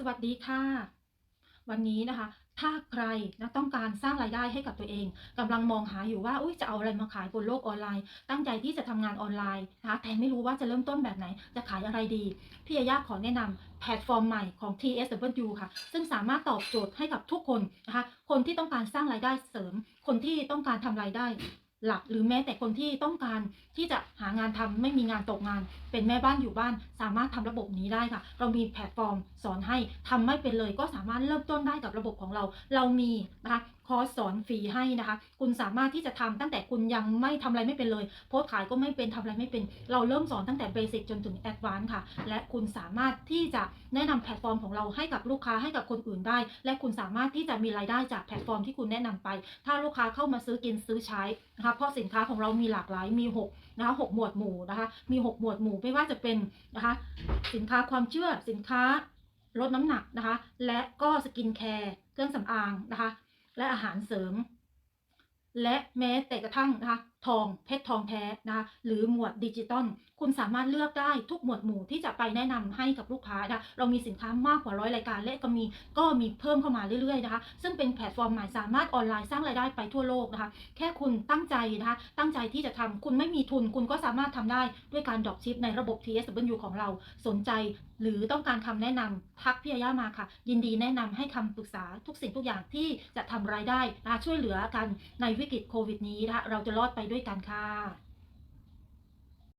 สวัสดีค่ะ วันนี้นะคะ ถ้าใครนะต้องการสร้างรายได้ให้กับตัวเองกำลังมองหาอยู่ว่าอุ้ยจะเอาอะไรมาขายบนโลกออนไลน์ ตั้งใจที่จะทำงานออนไลน์นะคะแต่ไม่รู้ว่าจะเริ่มต้นแบบไหน จะขายอะไรดี พี่ยายาขอแนะนำแพลตฟอร์มใหม่ของ TSW ค่ะ ซึ่งสามารถตอบโจทย์ให้กับทุกคนนะคะคนที่ต้องการสร้างรายได้เสริม คนที่ต้องการทำรายได้ หลักหรือแม้แต่คนที่ต้องการที่จะหางานทำไม่มีงานตกงาน เป็นแม่บ้านอยู่บ้าน สามารถทำระบบนี้ได้ค่ะ เรามีแพลตฟอร์มสอนให้ทำไม่เป็นเลยก็สามารถเริ่มต้นได้กับระบบของเรา เรามีนะคะ คอร์สสอนฟรีให้นะคะ คุณสามารถที่จะทำตั้งแต่คุณยังไม่ทำอะไรไม่เป็นเลย โพสขายก็ไม่เป็นทำอะไรไม่เป็น เราเริ่มสอนตั้งแต่เบสิกจนถึงแอดวานซ์ค่ะ และคุณสามารถที่จะแนะนำแพลตฟอร์มของเราให้กับลูกค้าให้กับคนอื่นได้ และคุณสามารถที่จะมีรายได้จากแพลตฟอร์มที่คุณแนะนำไป ถ้าลูกค้าเข้ามาซื้อกินซื้อใช้นะคะ เพราะสินค้าของเรามีหลากหลาย มี6นะคะหกหมวดหมู่นะคะ มี 6 หมวดหมู่ไม่ว่าจะเป็นนะคะ สินค้าความเชื่อ สินค้าลดน้ำหนักนะคะ และก็สกินแคร์ เครื่องสำอางนะคะ และอาหารเสริม และแม้แต่กระทั่งนะคะทองเพชรทองแท้นะหรือหมวดดิจิตอลคุณสามารถเลือกได้ทุกหมวดหมู่ที่จะไปแนะนำให้กับลูกค้านะเรามีสินค้ามากกว่าร้อยรายการและก็มีก็มีเพิ่มเข้ามาเรื่อยๆนะคะซึ่งเป็นแพลตฟอร์มใหม่สามารถออนไลน์สร้างรายได้ไปทั่วโลกนะคะแค่คุณตั้งใจนะคะตั้งใจที่จะทำคุณไม่มีทุน คุณก็สามารถทำได้ด้วยการดรอปชิปในระบบ TSW ของเราสนใจ หรือต้องการคำแนะนำทักพี่ย่ามาค่ะ ยินดีแนะนำให้คำปรึกษาทุกสิ่งทุกอย่างที่จะทำรายได้นะช่วยเหลือกันในวิกฤตโควิดนี้นะคะเราจะรอดไปด้วยกันค่ะ